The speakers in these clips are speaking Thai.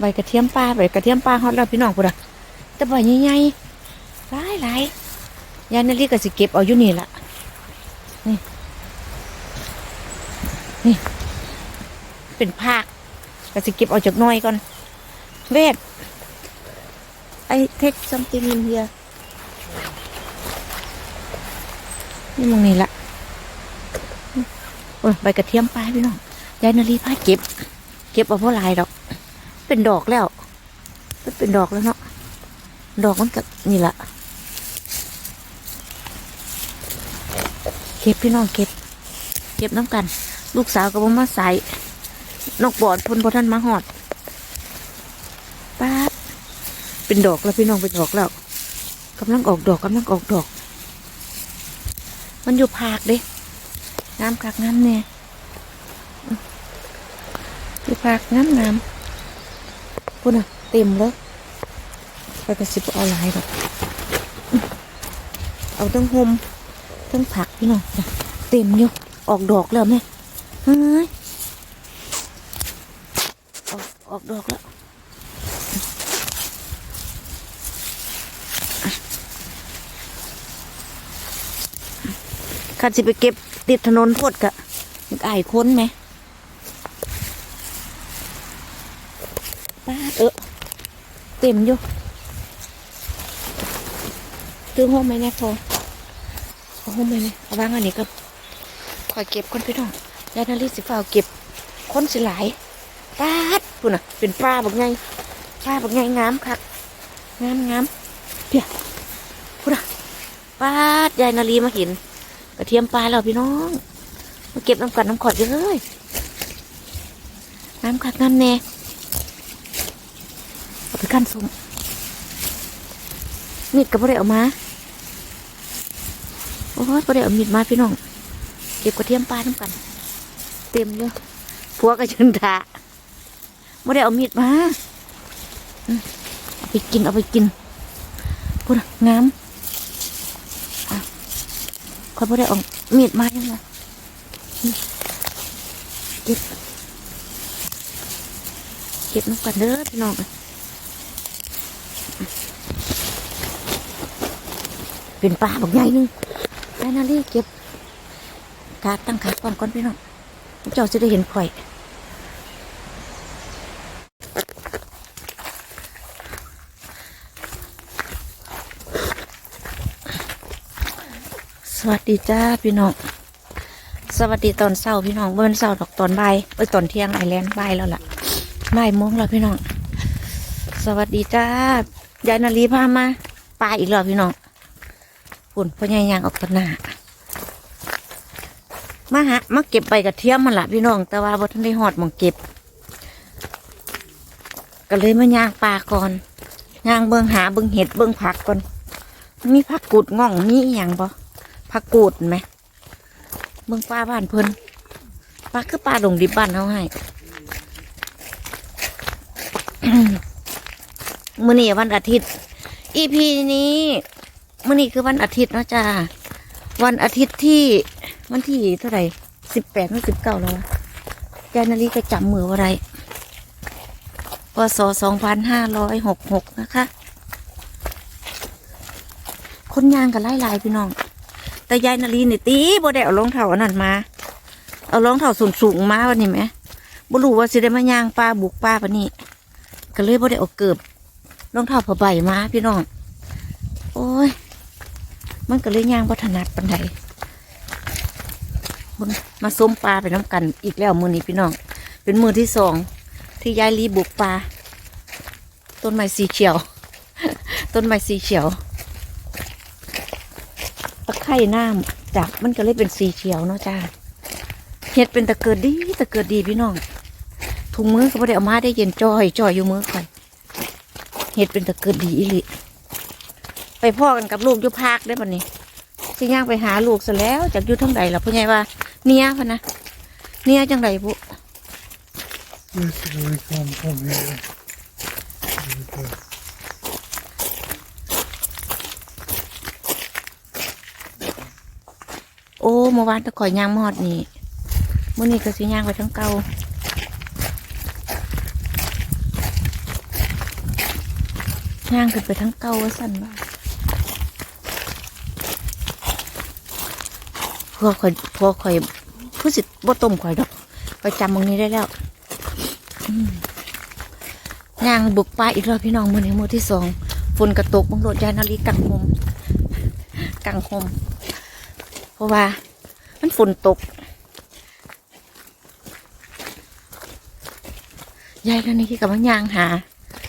ใบกระเทียมปลาใบกระเทียมปลาฮอตแล้วพี่น้องพุ่นอะแต่ใบใหญ่ๆหลายหลายยายนาลีก็สิเก็บเอาอยู่นี่ละนี่นี่ เป็นภาคก็สิเก็บเอาจากน้อยก่อน เวทไอเทคซัมติงอินเฮียนี่มึงนี่ละโอ้ยใบกระเทียมปลาพี่น้องยายนาลีพาเก็บ เก็บเอาเพราะลายดอก เป็นดอกแล้วมันเป็นดอกแล้วเนาะดอกมันก็นี่ละเก็บพี่น้องเก็บ เก็บน้ำกัน ลูกสาวก็บ่มาใส่นกบอดพ่นพอท่านมาหอดป้าเป็นดอกแล้วพี่น้องเป็นดอกแล้วกำลังออกดอกกำลังออกดอก มันอยู่ภาคเด้น้ำคักน้ำแน่อยู่ภาคน้ำน้ำ พุ่นอะเต็มเลยไปกระสิบเอาลายดอกเอาทั้งหมทั้งผักพี่น้องเต็มอยู่ออกดอกแล้วแม่เฮ้ยออกออกดอกแล้วข้าสิไปเก็บติดถนนพดกะไอ้ค้นไหมป้าด เออเต็มอยู่ตื้อห้องไหมเนี่ยพอเอาห้องไหมเนี่ยเอาวางอันนี้ก็คอยเก็บคนพี่น้องยายนาริสิฟ้าเก็บคนสิหลายปาดปุ่นอะ เป็นปลาแบักไงปลาแบักไงงามคักงามงามเพียปุ่นอะป้าดยายนาลีมาเห็นกระเทียมปลาเราพี่น้องมาเก็บน้ำกัดน้ำขอดเยอะเลยน้ำกัดน้ำแน่ เอาไปขั้นสมมีดก็บ่ได้เอามาโอ้ยบ่ได้เอามีดมาพี่น้องเก็บกระเทียมปลาน้ำกัน เต็มเลยผัวก็ยืนด่าบ่ได้เอามีดมาเอาไปกินเอาไปกินพูดงามคอยบ่ได้เออกมีดมายังไงเก็บเก็บน้ำกันเด้อพี่น้อง เป็นปลาบักใหญ่นึงได้นาลีเก็บขาตั้งขาก่อนก่อนพี่น้องเจ้าจะได้เห็นข่อยสวัสดีจ้าพี่น้องสวัสดีตอนเช้าพี่น้องเบิ้นเช้าดอกตอนบ่ายเอ้ยตอนเที่ยงไอแลนด์บ่ายแล้วล่ะบ่ายโมงแล้วพี่น้อง สวัสดีจ้ายายนาลีพามาปลาอีกแล้วพี่น้อง ฝุ่นพญ่ยางออกตะหนามาฮะมาเก็บใบกระเทียมมันละพี่น้อง แต่ว่าบ่ทันได้หอดมองเก็บ ก็เลยมาย่างปลาก่อนย่างเบิ่งหาเบิ่งเห็ดเบิ่งผักก่อน มีผักกูดง่องมีอย่างบ่ผักกูดไหมเมืองป้าบ้านเพิ่นป้าคือป้าดงดิบบ้านเขาให้มื้อนี้วันอาทิตย์ อีพีนี้ มื้อนี้คือวันอาทิตย์เนาะจ้า วันอาทิตย์ที่วันที่เท่าไหร่สิบแปดหรือสิบเก้าแล้วยายนาฬิกาจำมือว่าไรพศสองพันห้าร้อยหกหกนะคะ คนยางกันไล่ลายพี่น้อง แต่ยายนาลีนี่ตีบ่ได้เอารองเท้าอันนั้นมา เอารองเท้าสูงสูงมาวันนี้ไหมบ่รู้ว่าสิได้มายางป้าบุกป้าปะนี่ก็เลยบ่ได้เอาเกือบรองเท้าผ้าใบมาพี่น้อง โอ้ย มันก็เลยย่างบ่ถนัดปานใดมันมาส้มปลาไปน้ำกันอีกแล้วมือนี้พี่น้อง เป็นมือที่สองที่ยายลีบุกปลา ต้นไม้สีเขียว ต้นไม้สีเขียวตะไคร่น้ำจากมันก็เลยเป็นสีเขียวเนาะจ้าเห็ดเป็นตะเกิดดีตะเกิดดีพี่น้องถุงมือก็ไม่ได้เอามาได้เย็นจอยจอยอยู่มือค่อยเห็ดเป็นตะเกิดดีอีหลิ ไปพ่อกันกับลูกยู่ภาคได้ปะนี่สิย่างไปหาลูกซะแล้วจากยู่ทั้งใดล่ะพ่อใหญ่ว่า เนี้ยพะนะเนี้ยจังใดบุ This will come from here. โอ้เมื่อวานตะข่อยย่างมอดนี่มื่อนี้ก็สิย่างไปทั้งเก่าย่างขึ้นไปทั้งเก่าว่าสั่นว่า พวกข่อยพวกข่อยผู้สิบ่ต้มข่อยดอกไปจำตรงนี้ได้แล้วอืมย่างบุกป่าอีกรอบพี่น้องมือนี้มือที่สองฝนกระตกบังโดดยายนาลีกังหมกังหมเพราะว่า มันฝนตกยายนาลีกับมันยางหา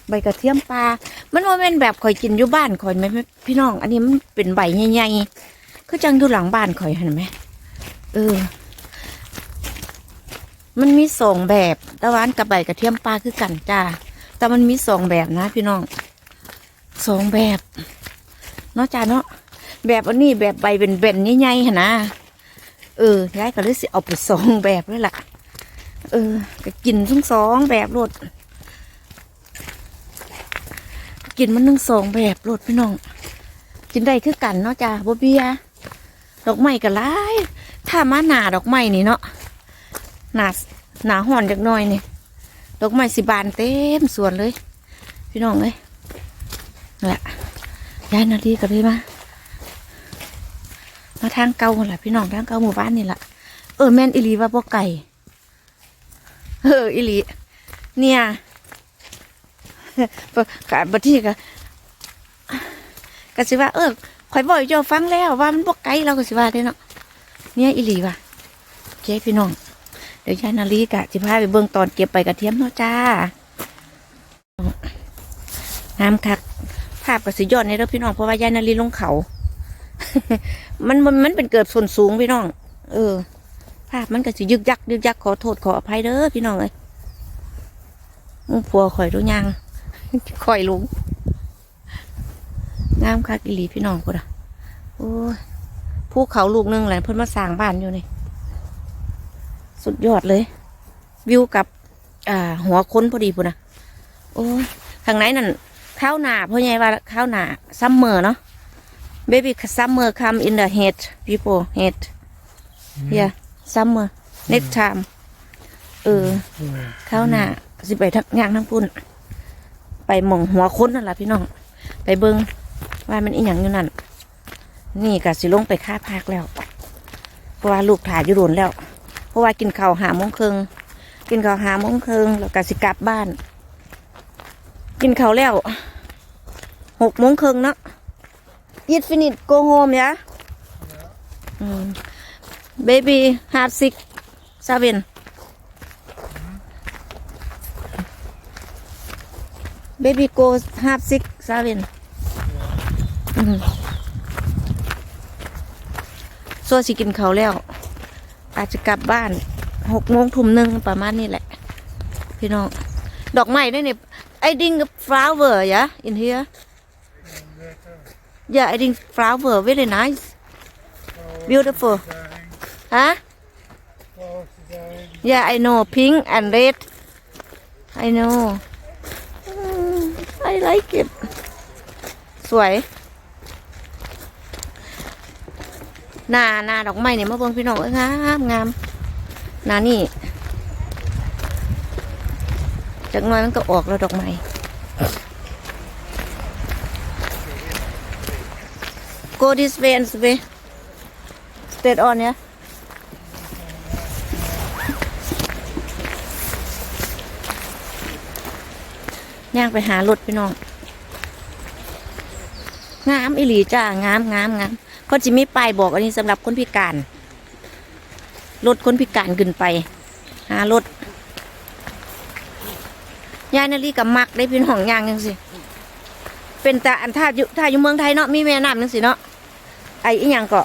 ใบกระเทียมปลามันว่าเป็นแบบข่อยกินอยู่บ้านข่อยไหมพี่น้อง อันนี้มันเป็นใบใหญ่ๆคือจังอยู่หลังบ้านข่อยเห็นไหม เออ มันมีสองแบบตะวันกับใบกระเทียมปลาคือกันจ้า แต่มันมีสองแบบนะพี่น้องสองแบบเนาะจ้าเนาะแบบอันนี้แบบใบเป็นเบนๆใหญ่ๆนะเออยายก็เลยสิเอาไปสองแบบเลยล่ะ เออก็กินทั้งสองแบบรดกินมันหนึ่งสองแบบโลดพี่น้อง กินได้คือกันเนาะจ้าบ่เบียดอกไม้ก็หลาย ถ้ามาหนาดอกไม้นี่เนาะหนาหนาห่อนจักหน่อยนี่ดอกไม้สิบานเต็มสวนเลย พี่น้องเอ้ยแหละยายนาดีก็เลยมามาทางเก่าหละพี่น้องทางเก่าหมู่บ้านนี่แหละเออแม่นอิลีว่าบ่ไก่เอออิลีเนี่ยกะบที่ก็ก็สิว่า เออข่อยบอกให้เจ้าฟังแล้วว่ามันบกไกลเราก็สิว่าเด้เนาะ เนี่ยอีหลีว่ะโอเคพี่น้อง เดี๋ยวยายนาลีกะสิพาไปเบิ่งตอนเก็บใบกระเทียมเนาะจ้างามคัก ภาพก็สิยอดในเด้อพี่น้องเพราะว่ายายนาลีลงเขา มันมันมันเป็นเกิดส่วนสูงพี่น้อง เออ ภาพมันก็สิยึกยักยึกยักขอโทษขออภัยเด้อพี่น้องเอ้ยมึงผัวข่อยดูยังคอยลุงงามคักอีหลีพี่น้องกูอะโอ้ย ภูเขาลูกหนึงแหละเพิ่นมาสร้างบ้านอยู่นี่ สุดยอดเลย วิวกับอ่าหัวค้นพอดีพุ่นนะโอ้ยทางไหนนั่นข้าวหนาพ่อใหญ่ว่าข้าวหนาซัมเมอร์เนาะ baby summer come in the head people head yeah summer next time เออข้าวหน้าสิไปทักย่างทั้งพุ่น ไปหม่องหัวค้นนั่นแหละพี่น้อง ไปเบิงว่ามันอีหยังอยู่นั่น นี่ก็สิลงไปค่าพักแล้ว เพราะว่าลูกถ่ายอยู่โดนแล้ว เพราะว่ากินข้าวหามงครึงกินข้าวหามงครึงแล้วก็สิกลับบ้าน กินข้าวแล้วหกโมงครึงเนาะ eat finish go home ยะอืม baby half six seven baby go half six seven อืมส่วน ซัวสิกินเขาแล้ว อาจจะกลับบ้านหกโมงทุ่มหนึ่งประมาณนี้แหละ พี่น้อง ดอกไม้ได้เนี่ยไอ้ดิ้งฟลาเวอร์ยะอินเฮียอย่าไอ้ดิ้งฟลาเวอร์เวลี่ไนส์ beautiful ฮะ yeah I know pink and red I know I like it สวย หน้าหน้าดอกไม้เนี่ยมาเบิ่งพี่น้องเอ้ยงามงามหน้านี่จากน้อยมันก็ออกแล้วดอกไม้ go this way and this way stay on yeah ย่างไปหารถพี่น้อง งามอิหลีจ้างามงามงาม เขาจะมีป้ายบอกอันนี้สำหรับคนพิการรถคนพิการขึ้นไป หารถยายนาลีกับมักได้พี่น้องย่างยังสิเป็นแต่อันท่าอยู่ท่าอยู่เมืองไทยเนาะมีแม่น้ำจังสิเนาะไอ้อีหยังก็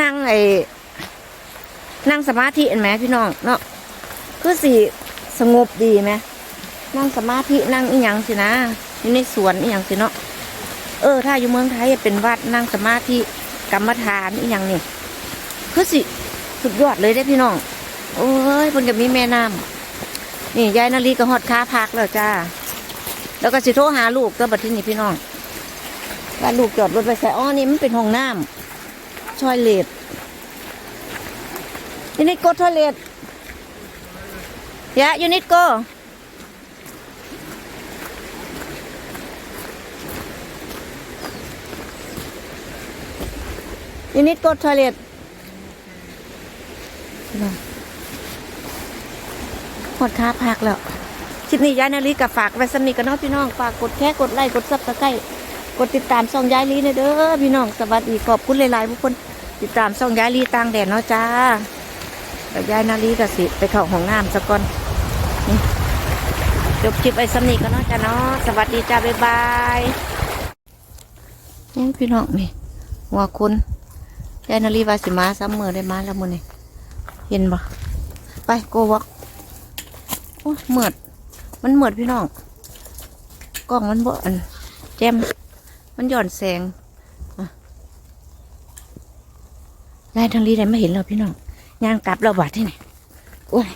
นั่งไอ้นั่งสมาธิเห็นไหมพี่น้องเนาะคือสิสงบดีไหมนั่งสมาธินั่งอีหยังสินะอยู่ในสวนอีหยังสิเนาะ เออ ถ้าอยู่เมืองไทยเป็นวัดนั่งสมาธิกรรมฐานอีหยังนี่คือสิสุดยอดเลยได้พี่น้อง โอ้ยเพิ่นกับมีแม่น้ำนี่ยายนาลีก็ฮอดค้าพักแล้วจ้า แล้วก็สิโทรหาลูกก็บัดที่นี่พี่น้องว่าลูกจอดรถไปใส่อ้อนี่มันเป็นห้องน้ำชอยเลดยูนิตโกทอยเลดยะยูนิตโก You need go toilet หมดค่าพักแล้วคลิปนี้ย้ายนาลีกับฝากไว้สำนีกันเนาะพี่น้องฝากกดแค่กดไลค์กดซับสไครต์กดติดตามช่องย้ายลีนะเด้อพี่น้องสวัสดีขอบคุณหลายๆทุกคนติดตามช่องย้ายลีต่างแดนเนาะจ้าแต่ย้ายนาลีกับสิไปเข้าห้องน้ำซะก่อนนี่จบคลิปไอ้สำนีกันเนาะจ้าเนาะสวัสดีจ้าบ๊ายบายนี่พี่น้องนี่หัวคุณ ย้ายนาลีวาสิมาซ้ำมือได้มาแล้วมือนี่เห็นบ่ไปโกวอกโอ้เหมือด มันเหมือดพี่น้องกล้องมันบ่อันแจมมันหย่อนแสงอะยายทางนี้ได้ไม่เห็นเราพี่น้องย่างกลับเราบาดที่ไหนโอ้ย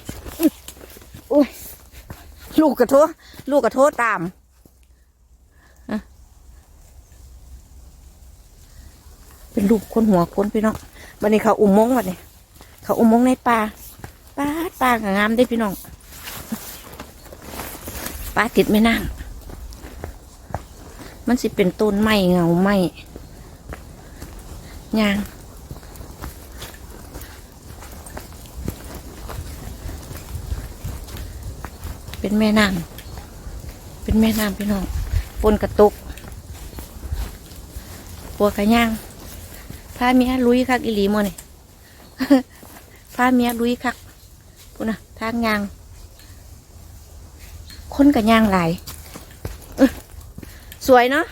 โอ้ยลูกกระโทลูกกระโทตามอะ เป็นลูกคนหัวคนพี่น้องวันนี้เขาอุ้มมงวันนี้เขาอุ้มมงในป่าป่าป่างามได้พี่น้องป้าติดไม่นั่งมันสิเป็นต้นไม้เงาไม้ยางเป็นแม่น้ำเป็นแม่น้ำพี่น้องฝนกระตุกปัวกระย่าง พาเมียลุยคักอีหลีโมนี่พาเมียลุยคักพูดนะทางยาง คนกับย่างหลายเอ้อสวยเนาะ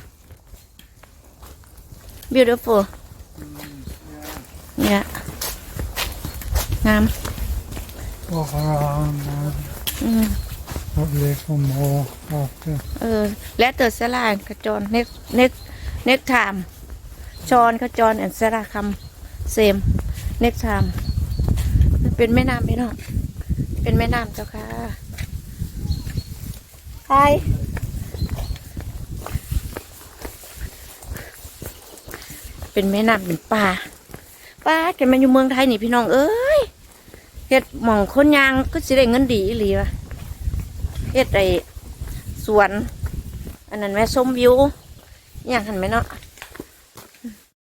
beautiful เนี่ยงาม Walk around and อืม probably for more after. เออและเตอร์สลาขจร next next next time ชอนขจรแอนสลาคำเซม next time เป็นแม่น้ำพี่น้องเป็นแม่น้ำเจ้าค่ะ Hi เป็นแม่น้ำเป็นป่าป้าแกมันอยู่เมืองไทยนี่พี่น้องเอ้ยเฮ็ดหม่องคนยางก็สิได้เงินดีอีหลีวะเฮ็ดไอสวน อันนั้นแม่ส้มวิวอย่างหันไหมเนาะ